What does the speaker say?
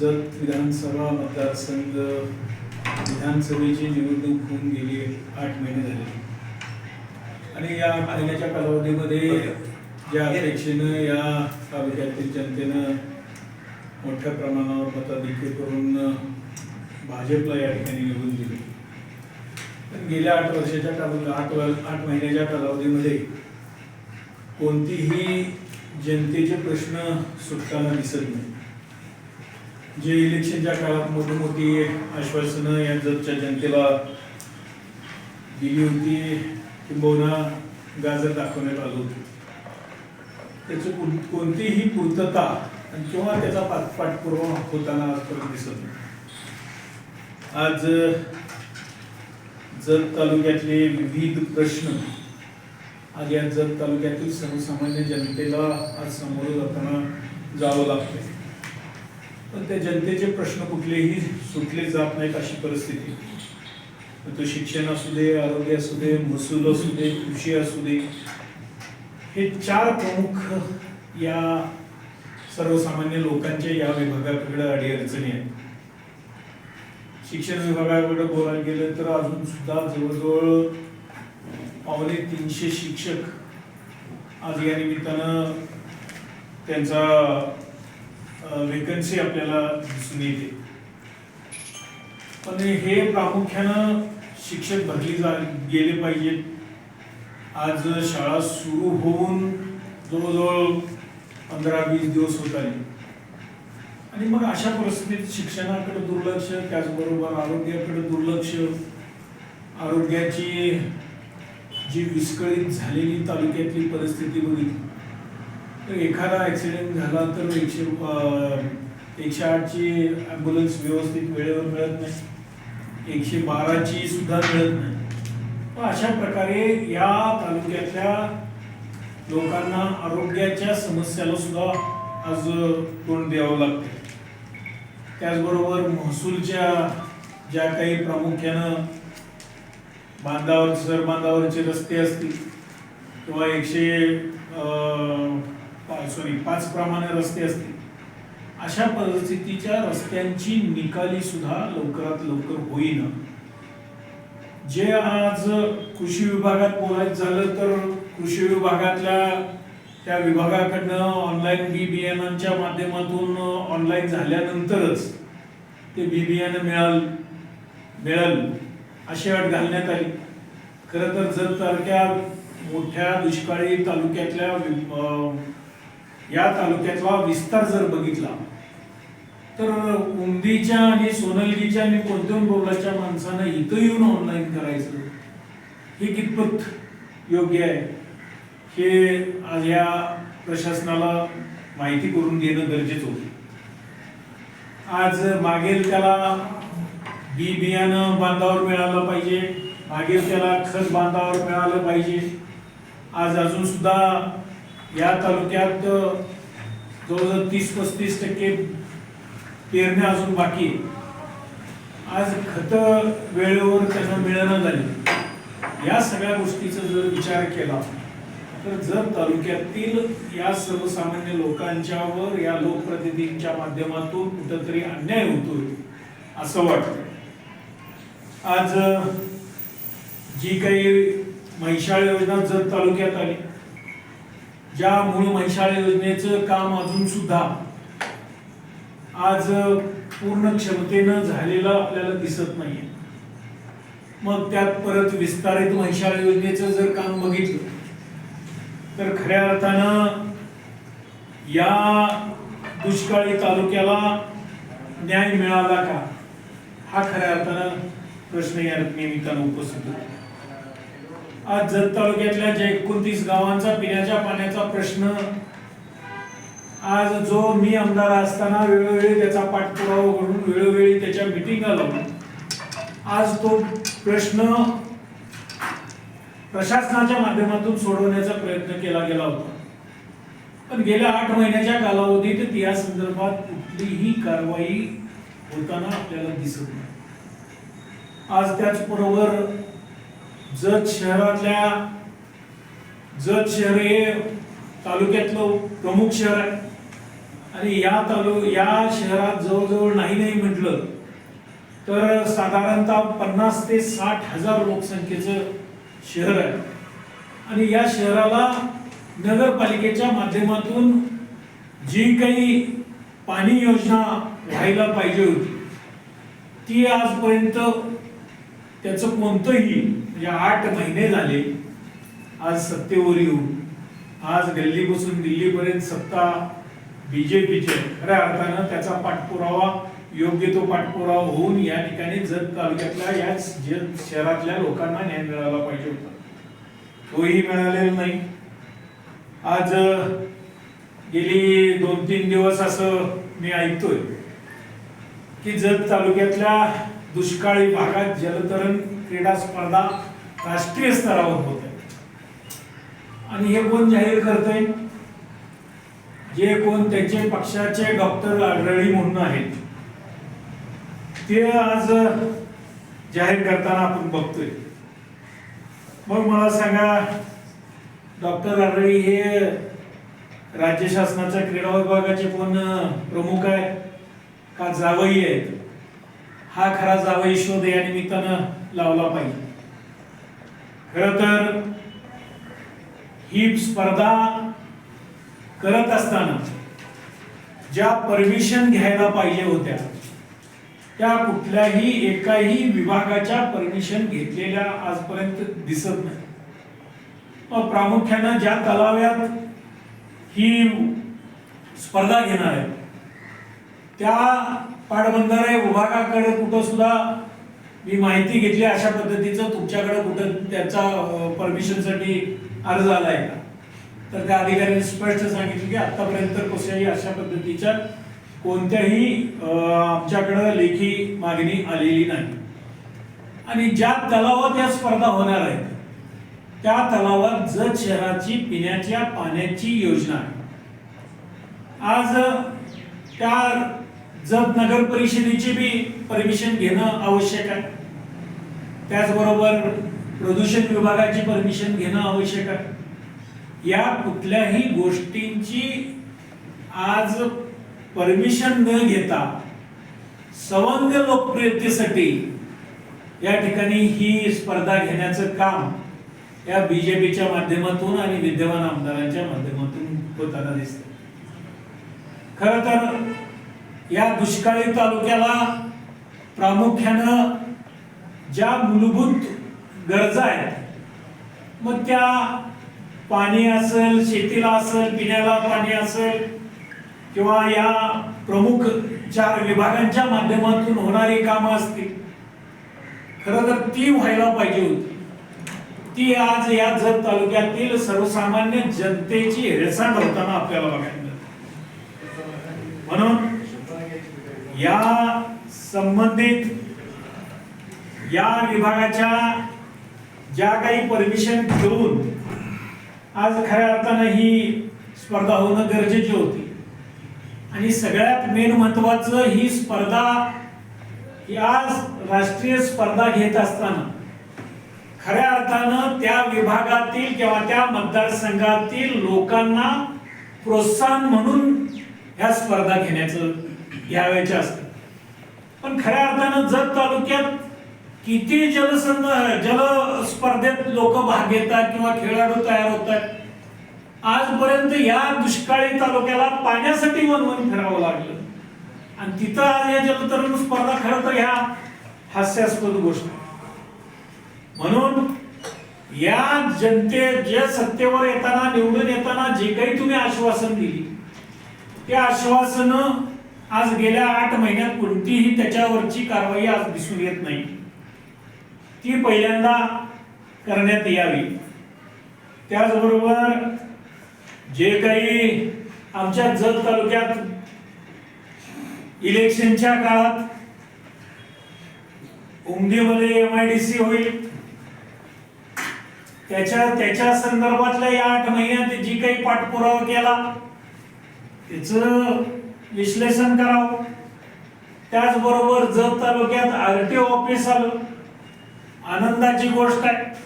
जत विधानसभा मतदारसंघ विधानसभेची निवडणूक होऊन गेली आठ महिने झाले. आणि या महिन्याच्या कालावधीमध्ये ज्या अपेक्षेनं या तालुक्यातील जनतेनं मोठ्या प्रमाणावर मताधिक्य करून भाजपला या ठिकाणी निवडून दिले. पण गेल्या आठ वर्षाच्या काल आठ आठ महिन्याच्या कालावधीमध्ये कोणतीही जनतेचे प्रश्न सुटताना दिसत नाही. जे इलेक्शनच्या काळात मोठी मोठी आश्वासनं या जगच्या जनतेला दिली होती किंबहुना गाजर दाखवण्यात आलं होतं. त्याची कोणतीही पूर्तता किंवा त्याचा पाठ पाठपुरावा होताना आजपर्यंत दिसत नाही. आज जत तालुक्यातले विविध प्रश्न आज या जत तालुक्यातील सर्वसामान्य जनतेला आज समोर जाताना जावं लागतंय. पण त्या जनतेचे प्रश्न कुठलेही सुटले जात नाहीत अशी परिस्थिती. तो शिक्षण असू दे आरोग्य असू दे महसूल असू दे कृषी असू दे हे चार प्रमुख या सर्वसामान्य लोकांच्या या विभागाकडे अडीअडचणी आहेत. शिक्षण विभागाकडे बोलायला गेलं तर अजून सुद्धा जवळजवळ पावणे तीनशे शिक्षक आज या निमित्तानं त्यांचा वेकन्सी आपल्याला दिसून येते. पण हे प्रामुख्यानं शिक्षक भरली जा गेले पाहिजेत. आज शाळा सुरू होऊन जवळजवळ पंधरा वीस दिवस होत आले. आणि मग अशा परिस्थितीत शिक्षणाकडे दुर्लक्ष त्याचबरोबर आरोग्याकडे दुर्लक्ष आरोग्याची जी विस्कळीत झालेली तालुक्यातली परिस्थिती बघितली. तर एखादा ॲक्सिडेंट झाला तर एकशे एकशे आठची ॲम्ब्युलन्स व्यवस्थित वेळेवर मिळत नाही. एकशे बाराची सुद्धा मिळत नाही. अशा प्रकारे या तालुक्यातल्या लोकांना आरोग्याच्या समस्याला सुद्धा आज तोंड द्यावं लागते त्याचबरोबर महसूलच्या ज्या काही प्रामुख्यानं बांधावर सर बांधावरचे रस्ते असतील किंवा एकशे सॉरी पाच प्रमाणे रस्ते असतील. अशा परिस्थितीच्या रस्त्यांची निकाली सुद्धा लवकरात लवकर होईन. जे आज कृषी विभागात बोलायचं झालं तर कृषी विभागातल्या त्या विभागाकडनं ऑनलाईन बी बियाणांच्या माध्यमातून ऑनलाईन झाल्यानंतरच ते बी बियाणं मिळाल मिळेल अशी अट घालण्यात आली. खरं तर जर तारख्या मोठ्या दुष्काळी तालुक्यातल्या अं, या तालुक्यातला विस्तार जर बघितला तर उमदीच्या आणि सोनलगीच्या आणि कोणत्या बोलाच्या माणसानं इथं येऊन ऑनलाईन करायचं हे कितपत योग्य आहे? हे आज या प्रशासनाला माहिती करून देणं गरजेचं होतं. आज मागेल त्याला बी बियाणं बांधावर मिळालं पाहिजे मागेल त्याला खत बांधावर मिळालं पाहिजे. आज अजून सुद्धा या तालुक्यात जवळजवळ तीस पस्तीस टक्के पेरण्या अजून बाकी आज खतं वेळेवर त्यांना मिळणं झाली. या सगळ्या गोष्टीचा जर विचार केला तर जर तालुक्यातील या सर्वसामान्य लोकांच्यावर या लोकप्रतिनिधींच्या माध्यमातून कुठंतरी अन्याय होतोय असं वाटतं. आज जी काही म्हैसाळ योजना जत तालुक्यात आली ज्या मूळ महिशाळा योजनेचं काम अजून सुद्धा आज पूर्ण क्षमतेनं झालेलं आपल्याला दिसत नाहीये. मग त्यात परत विस्तारित महिशाळा योजनेचं जर काम बघितलं तर खऱ्या अर्थानं या दुष्काळी तालुक्याला न्याय मिळाला का? हा खऱ्या अर्थानं प्रश्न या निमित्तानं उपस्थित होतो. आज जत तालुक्यातल्या जे एकोणतीस गावांचा पिण्याच्या पाण्याचा प्रश्न आज जो मी आमदार असताना वेळोवेळी त्याचा पाठपुरावा करून वेळोवेळी त्याच्या मिटिंगा लावून आज तो प्रश्न प्रशासनाच्या माध्यमातून सोडवण्याचा प्रयत्न केला गेला होता. पण गेल्या आठ महिन्याच्या कालावधीत या संदर्भात कुठलीही कारवाई होताना आपल्याला दिसत नाही. आज त्याचबरोबर जत शहरातल्या जत शहर हे तालुक्यातलं प्रमुख शहर आहे. आणि या तालु या शहरात जवळजवळ नाही नाही म्हटलं तर साधारणतः पन्नास ते साठ हजार लोकसंख्येचं शहर आहे. आणि या शहराला नगरपालिकेच्या माध्यमातून जी काही पाणी योजना व्हायला पाहिजे होती ती आजपर्यंत त्याचं कोणतंही म्हणजे आठ महिने झाले आज सत्तेवर येऊन आज गल्लीपासून दिल्लीपर्यंत सत्ता बीजेपीचे खऱ्या अर्थानं त्याचा पाठपुरावा योग्य तो पाठपुरावा होऊन या ठिकाणी जत तालुक्यातल्या या जत शहरातल्या लोकांना न्याय मिळाला पाहिजे होता. तोही मिळालेला नाही. आज गेली दोन तीन दिवस असं मी ऐकतोय की जत तालुक्यातल्या दुष्काळी भागात जलतरण क्रीडा स्पर्धा राष्ट्रीय स्तरावर होत आहे आणि हे कोण जाहीर करतंय? जे कोण त्यांचे पक्षाचे डॉक्टर आढळी म्हणून आहेत ते आज जाहीर करताना आपण बघतोय. मग मला सांगा डॉक्टर आढळी हे राज्य शासनाच्या क्रीडा विभागाचे कोण प्रमुख आहेत? का जावई आहेत? हा खरा जावई शोध या निमित्तानं लावला पाहिजे. खर तर ही स्पर्धा करत असताना ज्या परमिशन घ्यायला पाहिजे होत्या त्या कुठल्याही एकाही विभागाच्या परमिशन घेतलेल्या आजपर्यंत दिसत नाही. मग प्रामुख्यानं ज्या तलाव्यात ही स्पर्धा घेणार आहे त्या पाटबंधारे विभागाकडे कुठं सुद्धा मी माहिती घेतली अशा पद्धतीचं तुमच्याकडे कुठं त्याचा परमिशनसाठी अर्ज आलाय का? तर त्या अधिकाऱ्यांनी स्पष्ट सांगितलं की आतापर्यंत कशाही अशा पद्धतीच्या कोणत्याही आमच्याकडं लेखी मागणी आलेली नाही. आणि ज्या तलावात या स्पर्धा होणार आहेत त्या तलावात जत शहराची पिण्याच्या पाण्याची योजना आहे. आज त्या जत नगर परिषदेची बी परमिशन घेणं आवश्यक आहे. त्याचबरोबर प्रदूषण विभागाची परमिशन घेणं आवश्यक आहे. या कुठल्याही गोष्टींची आज परमिशन न घेता सवंग लोकप्रियतेसाठी या ठिकाणी ही स्पर्धा घेण्याचं काम या बीजेपीच्या माध्यमातून आणि विद्यमान आमदारांच्या माध्यमातून होताना दिसत खर तर या दुष्काळी तालुक्याला प्रामुख्यानं ज्या मूलभूत गरजा आहेत मग त्या पाणी असेल शेतीला असेल पिण्याला पाणी असेल किंवा या प्रमुख चार विभागांच्या माध्यमातून होणारी कामं असतील खरं तर ती व्हायला पाहिजे होती. ती आज या जत तालुक्यातील सर्वसामान्य जनतेची हेळसांड होताना आपल्याला बघायला म्हणून या संबंधित या विभागाच्या ज्या काही परमिशन घेऊन आज खऱ्या अर्थानं ही स्पर्धा होणं गरजेची होती. आणि सगळ्यात मेन महत्वाचं ही स्पर्धा ही आज राष्ट्रीय स्पर्धा घेत असताना खऱ्या अर्थानं त्या विभागातील किंवा त्या मतदारसंघातील लोकांना प्रोत्साहन म्हणून ह्या स्पर्धा घेण्याचं घ्यावायच्या असतात पण खऱ्या अर्थानं जत तालुक्यात किती जलसंध जल स्पर्धेत लोक भाग घेतात किंवा खेळाडू तयार होतात आजपर्यंत या दुष्काळी तालुक्याला पाण्यासाठी वनवन फिरावं लागलं. आणि तिथं आज या जलतरण स्पर्धा खरं तर ह्या हास्यास्पद गोष्ट म्हणून या जनते जे सत्तेवर येताना निवडून येताना जे काही तुम्ही आश्वासन दिली ते आश्वासन आज गेल्या आठ महिन्यात कोणतीही त्याच्यावरची कारवाई आज दिसून येत नाही. ती पहिल्यांदा करण्यात यावी. त्याचबरोबर जे काही आमच्या जत तालुक्यात इलेक्शनच्या काळात उमदीमध्ये एम आय डी सी होईल त्याच्या त्याच्या संदर्भातल्या या आठ महिन्यात जी काही पाठपुरावा केला त्याच विश्लेषण करावं. त्याचबरोबर जत तालुक्यात आर टी ऑफिस आलं. आनंदाची गोष्ट आहे.